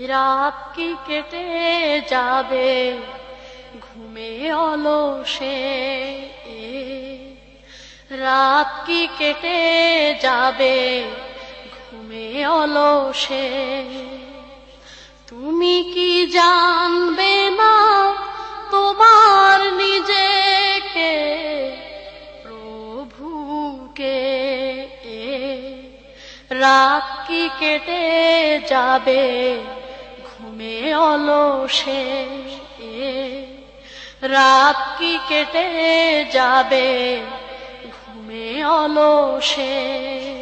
রাত কি কেটে যাবে? ঘুমে অলসে। রাত কি কেটে যাবে? ঘুমে অলসে। তুমি কি জানবে না তোমার নিজেকে? প্রভুকে। রাত কি কেটে যাবে? ঘুমে অলসে। রাত কি কেটে যাবে? ঘুমে অলসে।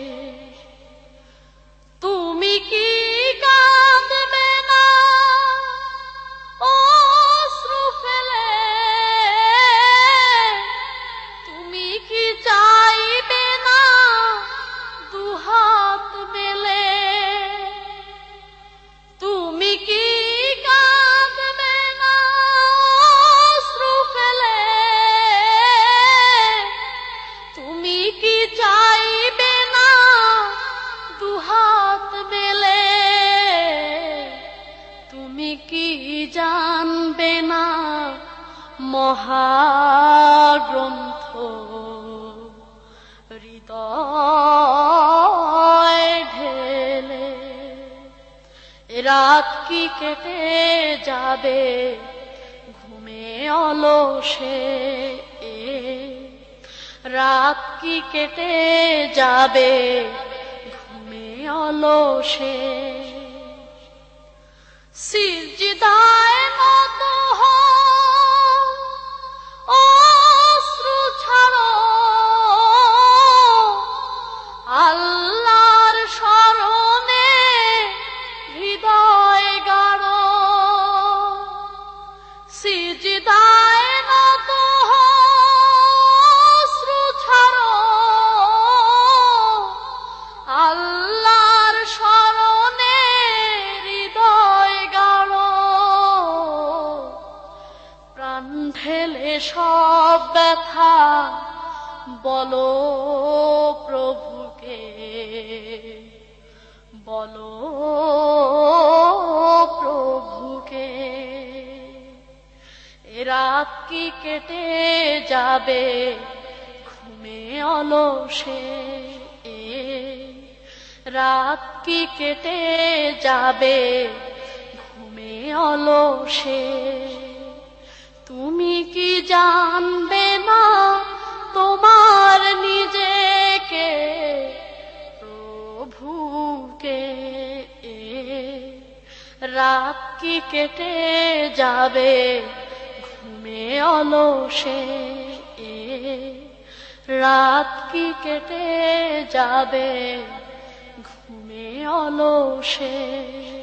জানবে না মহাগ্রন্থ। হৃদয় ঢেলে রাত কি কেটে যাবে, ঘুমে অলসে এ। রাত কি কেটে যাবে, ঘুমে অলসে। সিজদায় প্রাণ ঢেলে সব ব্যথা, বলো প্রভুকে বলো প্রভুকে। রাত কি কেটে যাবে, ঘুমে অলসে? রাত কি কেটে যাবে, ঘুমে অলসে? তুমি কি জানবে না তোমার নিজেকে, প্রভুকে? রাত কি কেটে যাবে? ঘুমে অলসে? রাত কি কেটে যাবে? ঘুমে অলসে?